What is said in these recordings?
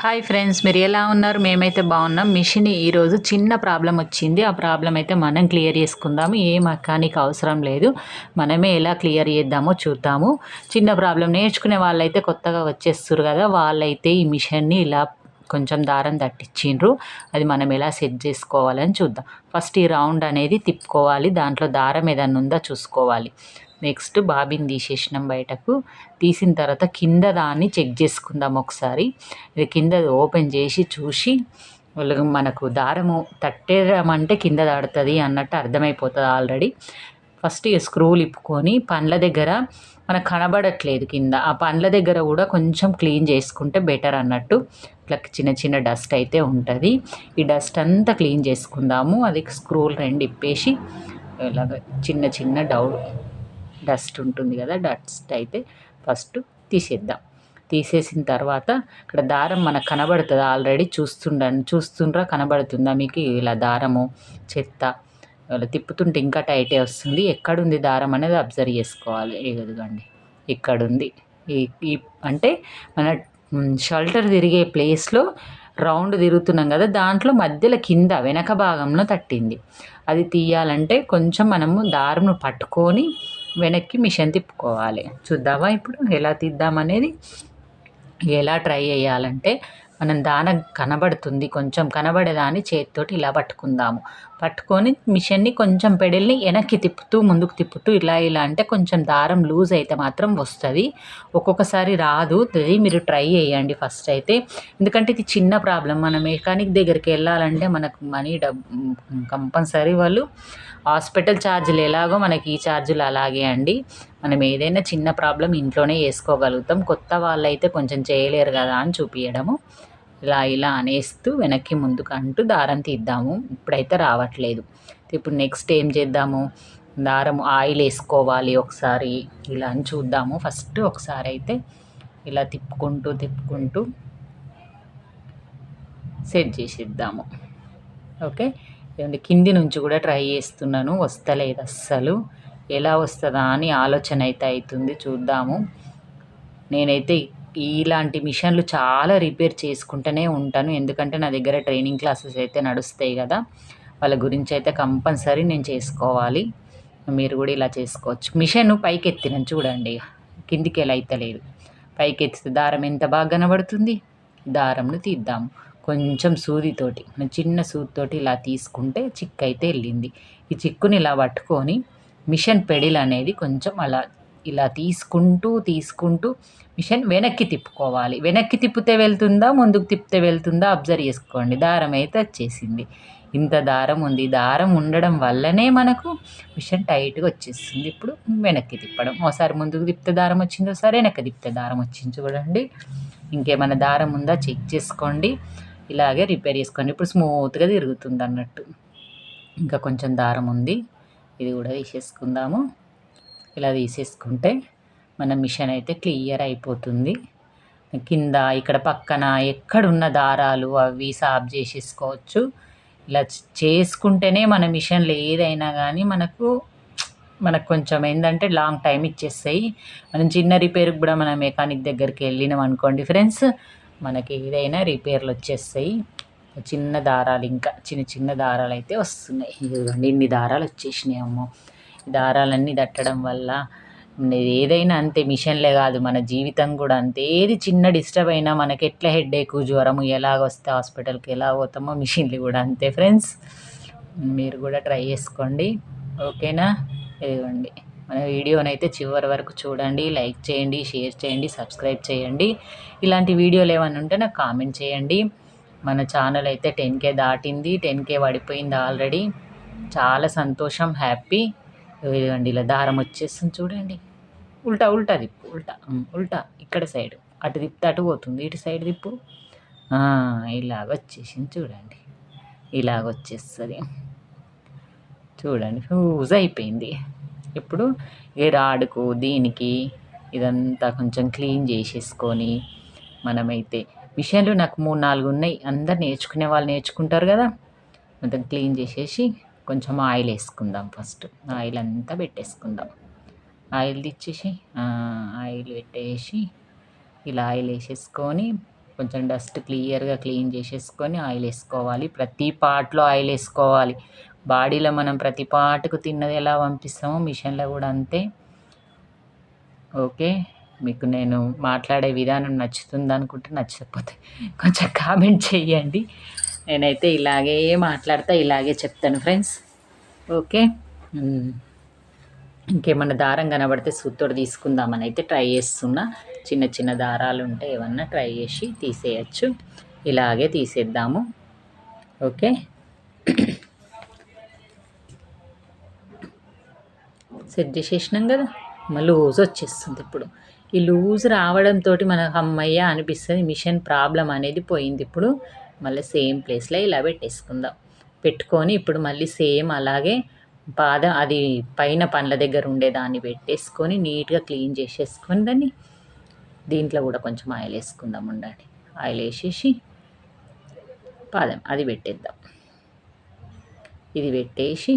Hi friends మీరు ఎలా ఉన్నారు? మేమైతే బాగున్నాం. మిషన్ ఈరోజు చిన్న ప్రాబ్లం వచ్చింది. ఆ ప్రాబ్లం అయితే మనం క్లియర్ చేసుకుందాము. ఏ మెకానిక్ అవసరం లేదు. మనమే ఎలా క్లియర్ చేద్దామో చూద్దాము. చిన్న ప్రాబ్లం నేర్చుకునే వాళ్ళైతే కొత్తగా వచ్చేస్తారు కదా వాళ్ళైతే ఈ మిషన్ని ఇలా కొంచెం దారం తట్టించిండ్రు అది మనం ఎలా సెట్ చేసుకోవాలని చూద్దాం. ఫస్ట్ ఈ రౌండ్ అనేది తిప్పుకోవాలి. దాంట్లో దారం ఏదన్నా ఉందా చూసుకోవాలి. నెక్స్ట్ బాబిన్ తీసేసినాం బయటకు. తీసిన తర్వాత కింద దాన్ని చెక్ చేసుకుందాం ఒకసారి. ఇది కింద ఓపెన్ చేసి చూసి మనకు దారము తట్టేరమంటే కింద దాడుతుంది అన్నట్టు అర్థమైపోతుంది ఆల్రెడీ. ఫస్ట్ ఇక స్క్రూలు ఇప్పుకొని పండ్ల దగ్గర మనకు కనబడట్లేదు కింద. ఆ పండ్ల దగ్గర కూడా కొంచెం క్లీన్ చేసుకుంటే బెటర్ అన్నట్టు. ఇట్లా చిన్న చిన్న డస్ట్ అయితే ఉంటుంది. ఈ డస్ట్ అంతా క్లీన్ చేసుకుందాము. అది స్క్రూలు రెండు ఇప్పేసి ఇలాగ చిన్న చిన్న డౌ డస్ట్ ఉంటుంది కదా డస్ట్ అయితే ఫస్ట్ తీసేద్దాం. తీసేసిన తర్వాత ఇక్కడ దారం మనకు కనబడుతుంది ఆల్రెడీ చూస్తుండను చూస్తుండ్రా కనబడుతుందా మీకు? ఇలా దారము చెత్త ఇలా తిప్పుతుంటే ఇంకా టైటే వస్తుంది. ఎక్కడుంది దారం అనేది అబ్జర్వ్ చేసుకోవాలి. ఎదుగండి ఇక్కడుంది. ఈ అంటే మన షల్టర్ తిరిగే ప్లేస్లో రౌండ్ తిరుగుతున్నాం కదా దాంట్లో మధ్యలో కింద వెనక భాగంలో తట్టింది. అది తీయాలంటే కొంచెం మనము దారం పట్టుకొని వెనక్కి మిషన్ తిప్పుకోవాలి. చూద్దామా ఇప్పుడు? ఎలా తీద్దామనేది ఎలా ట్రై చేయాలంటే మనం దాన కనబడుతుంది. కొంచెం కనబడేదాన్ని చేతితోటి ఇలా పట్టుకుందాము. పట్టుకొని మిషన్ని కొంచెం పెడల్ని వెనక్కి తిప్పుతూ ముందుకు తిప్పుతూ ఇలా ఇలా అంటే కొంచెం దారం లూజ్ అయితే మాత్రం వస్తుంది. ఒక్కొక్కసారి రాదు. అది మీరు ట్రై చేయండి ఫస్ట్ అయితే. ఎందుకంటే ఇది చిన్న ప్రాబ్లం. మన మెకానిక్ దగ్గరికి వెళ్ళాలంటే మనకు మనీ డబ్బు కంపల్సరీ వాళ్ళు హాస్పిటల్ ఛార్జీలు ఎలాగో మనకి ఈ ఛార్జీలు అలాగే అండి. మనం ఏదైనా చిన్న ప్రాబ్లం ఇంట్లోనే వేసుకోగలుగుతాం కొత్త వాళ్ళైతే కొంచెం చేయలేరు కదా అని చూపించడము ఇలా ఇలా అనేస్తూ వెనక్కి ముందుకు అంటూ దారం తీద్దాము. ఇప్పుడైతే రావట్లేదు. ఇప్పుడు నెక్స్ట్ ఏం చేద్దాము? దారం ఆయిల్ వేసుకోవాలి ఒకసారి. ఇలా అని చూద్దాము. ఫస్ట్ ఒకసారి అయితే ఇలా తిప్పుకుంటూ తిప్పుకుంటూ సెట్ చేసిద్దాము. ఓకే? ఏమంటే కింది నుంచి కూడా ట్రై చేస్తున్నాను వస్తలేదు అస్సలు. ఎలా వస్తుందా అని ఆలోచన అయితే అవుతుంది చూద్దాము. నేనైతే ఇలాంటి మిషన్లు చాలా రిపేర్ చేసుకుంటూనే ఉంటాను ఎందుకంటే నా దగ్గర ట్రైనింగ్ క్లాసెస్ అయితే నడుస్తాయి కదా. వాళ్ళ గురించి అయితే కంపల్సరీ నేను చేసుకోవాలి. మీరు కూడా ఇలా చేసుకోవచ్చు. మిషన్ పైకి ఎత్తిన చూడండి కిందికి ఎలా అయితే లేదు. పైకి ఎత్తితే దారం ఎంత బాగా కనబడుతుంది? దారంను తీద్దాము కొంచెం సూదితోటి చిన్న సూదితోటి ఇలా తీసుకుంటే చిక్కు అయితే వెళ్ళింది. ఈ చిక్కుని ఇలా పట్టుకొని మిషన్ పెడిల్ అనేది కొంచెం అలా ఇలా తీసుకుంటూ తీసుకుంటూ మిషన్ వెనక్కి తిప్పుకోవాలి. వెనక్కి తిప్పితే వెళ్తుందా ముందుకు తిప్పితే వెళ్తుందా అబ్జర్వ్ చేసుకోండి. దారం అయితే వచ్చేసింది. ఇంత దారం ఉంది. దారం ఉండడం వల్లనే మనకు మిషన్ టైట్గా వచ్చేస్తుంది. ఇప్పుడు వెనక్కి తిప్పడం. ఒకసారి ముందుకు తిప్పితే దారం వచ్చింది ఒకసారి వెనక్కి తిప్పితే దారం వచ్చింది చూడండి. ఇంకేమైనా దారం ఉందా? చెక్ చేసుకోండి. ఇలాగే రిపేర్ చేసుకోండి. ఇప్పుడు స్మూత్గా తిరుగుతుంది అన్నట్టు ఇంకా కొంచెం దారం ఉంది. ఇది కూడా తీసేసుకుందాము ఇలా తీసేసుకుంటే మన మిషన్ అయితే క్లియర్ అయిపోతుంది. కింద ఇక్కడ పక్కన ఎక్కడున్న దారాలు అవి సాఫ్ చేసేసుకోవచ్చు. ఇలా చేసుకుంటేనే మన మిషన్లు ఏదైనా కానీ మనకు మనకు కొంచెం ఏంటంటే లాంగ్ టైం ఇచ్చేస్తాయి. మనం చిన్న రిపేర్కి కూడా మన మెకానిక్ దగ్గరికి వెళ్ళినాం అనుకోండి ఫ్రెండ్స్ మనకి ఏదైనా రిపేర్లు వచ్చేస్తాయి. చిన్న దారాలు ఇంకా చిన్న చిన్న దారాలు అయితే వస్తున్నాయి. ఇదిగోండి ఇన్ని దారాలు వచ్చేసినాయి అమ్మో. దారాలన్నీ దట్టడం వల్ల ఏదైనా అంతే మిషన్లే కాదు మన జీవితం కూడా అంతే. ఏది చిన్న డిస్టర్బ్ అయినా మనకి ఎట్లా హెడ్ఏక్ జ్వరము ఎలాగ వస్తే హాస్పిటల్కి ఎలా పోతామో మిషన్లు కూడా అంతే ఫ్రెండ్స్. మీరు కూడా ట్రై చేసుకోండి. ఓకేనా? ఇదిగోండి. మన వీడియోనైతే చివరి వరకు చూడండి లైక్ చేయండి షేర్ చేయండి సబ్స్క్రైబ్ చేయండి. ఇలాంటి వీడియోలు ఏమైనా ఉంటే నాకు కామెంట్ చేయండి. మన ఛానల్ అయితే టెన్ కే దాటింది టెన్ కే పడిపోయింది ఆల్రెడీ. చాలా సంతోషం హ్యాపీ. ఇదిగండి ఇలా దారం వచ్చేస్తుంది చూడండి. ఉల్టా ఉల్టా తిప్పు ఉల్టా ఉల్టా ఇక్కడ సైడ్. అటు తిప్పితే అటు పోతుంది ఇటు సైడ్ తిప్పు. ఇలాగ వచ్చేసింది చూడండి. ఇలాగ వచ్చేస్తుంది. చూడండి యూజ్ అయిపోయింది. ఇప్పుడు ఈ రాడుకు దీనికి ఇదంతా కొంచెం క్లీన్ చేసేసుకొని మనమైతే మిషన్లు నాకు మూడు నాలుగు ఉన్నాయి. అందరు నేర్చుకునే వాళ్ళు నేర్చుకుంటారు కదా. మొత్తం క్లీన్ చేసేసి కొంచెం ఆయిల్ వేసుకుందాం ఫస్ట్. ఆయిల్ అంతా పెట్టేసుకుందాం. ఆయిల్ తెచ్చేసి ఆయిల్ పెట్టేసి ఇలా ఆయిల్ వేసేసుకొని కొంచెం డస్ట్ క్లియర్గా క్లీన్ చేసేసుకొని ఆయిల్ వేసుకోవాలి. ప్రతి పార్ట్లో ఆయిల్ వేసుకోవాలి. బాడీలో మనం ప్రతి పాటకు తిన్నది ఎలా పంపిస్తామో మిషన్లో కూడా అంతే. ఓకే? మీకు నేను మాట్లాడే విధానం నచ్చుతుంది అనుకుంటే నచ్చకపోతే కొంచెం కామెంట్ చేయండి. నేనైతే ఇలాగే మాట్లాడతా ఇలాగే చెప్తాను ఫ్రెండ్స్. ఓకే? ఇంకేమన్నా దారం కనబడితే సూత్తోడు తీసుకుందామని అయితే ట్రై చేస్తున్నా. చిన్న చిన్న దారాలు ఉంటే ఏమన్నా ట్రై చేసి తీసేయచ్చు. ఇలాగే తీసేద్దాము. ఓకే? సెట్ చేసేసినాం కదా. మళ్ళీ లూజ్ వచ్చేస్తుంది ఇప్పుడు. ఈ లూజ్ రావడంతో మనకు అమ్మయ్య అనిపిస్తుంది మిషన్ ప్రాబ్లం అనేది పోయింది ఇప్పుడు. మళ్ళీ సేమ్ ప్లేస్లో ఇలా పెట్టేసుకుందాం. పెట్టుకొని ఇప్పుడు మళ్ళీ సేమ్ అలాగే బాధ అది పైన పండ్ల దగ్గర ఉండేదాన్ని పెట్టేసుకొని నీట్గా క్లీన్ చేసేసుకొని దాన్ని దీంట్లో కూడా కొంచెం ఆయిల్ వేసుకుందాం ఉండండి. ఆయిల్ వేసేసి పాదం అది పెట్టేద్దాం. ఇది పెట్టేసి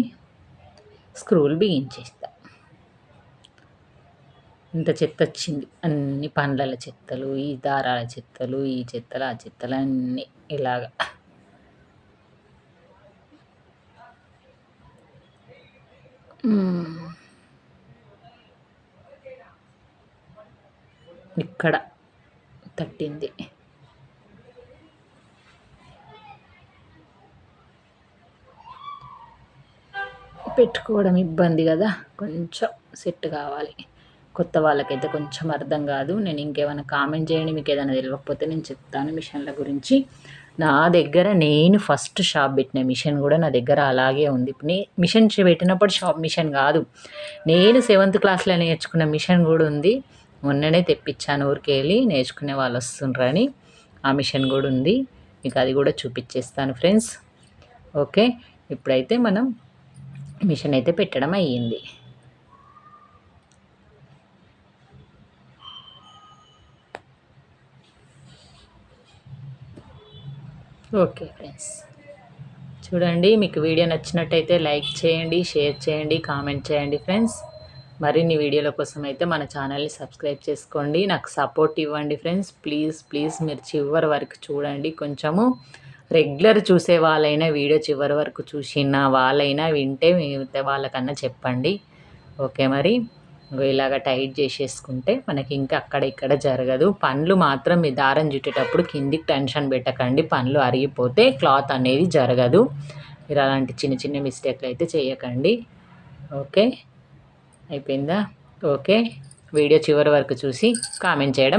స్క్రూలు బిగించేస్తాం ఇంత చెత్త వచ్చింది అన్ని పండ్ల చెత్తలు ఈ దారాల చెత్తలు ఈ చెత్తలు ఆ చెత్తలు అన్నీ ఇలాగా. ఇక్కడ తట్టింది. పెట్టుకోవడం ఇబ్బంది కదా. కొంచెం సెట్ కావాలి. కొత్త వాళ్ళకైతే కొంచెం అర్థం కాదు. నేను ఇంకేమైనా కామెంట్ చేయండి మీకు ఏదైనా తెలియకపోతే నేను చెప్తాను మిషన్ల గురించి. నా దగ్గర నేను ఫస్ట్ షాప్ పెట్టిన మిషన్ కూడా నా దగ్గర అలాగే ఉంది. నే మిషన్ పెట్టినప్పుడు షాప్ మిషన్ కాదు. నేను సెవెంత్ క్లాస్లో నేర్చుకున్న మిషన్ కూడా ఉంది. మొన్ననే తెప్పించాను ఊరికి వెళ్ళి నేర్చుకునే వాళ్ళు వస్తుండ్రని ఆ మిషన్ కూడా ఉంది. మీకు అది కూడా చూపించేస్తాను ఫ్రెండ్స్. ఓకే? ఇప్పుడైతే మనం మిషన్ అయితే పెట్టడం అయ్యింది. Okay friends. చూడండి మీకు వీడియో నచ్చినట్టయితే లైక్ చేయండి షేర్ చేయండి కామెంట్ చేయండి ఫ్రెండ్స్. మరిన్ని వీడియోల కోసం అయితే మన ఛానల్ని సబ్స్క్రైబ్ చేసుకోండి. నాకు సపోర్ట్ ఇవ్వండి ఫ్రెండ్స్. ప్లీజ్ ప్లీజ్ మీరు చివరి వరకు చూడండి. కొంచెము రెగ్యులర్ చూసే వాళ్ళైనా వీడియో చివరి వరకు చూసిన వాళ్ళైనా వింటే మిగతా వాళ్ళకన్నా చెప్పండి. ఓకే మరి. ఇలాగ టైట్ చేసేసుకుంటే మనకి ఇంకా అక్కడ ఇక్కడ జరగదు. పండ్లు మాత్రం మీ దారం చుట్టేటప్పుడు కిందికి టెన్షన్ పెట్టకండి. పండ్లు అరిగిపోతే క్లాత్ అనేది జరగదు. మీరు అలాంటి చిన్న చిన్న మిస్టేక్లు అయితే చేయకండి. ఓకే? అయిపోయిందా? ఓకే? వీడియో చివరి వరకు చూసి కామెంట్ చేయడం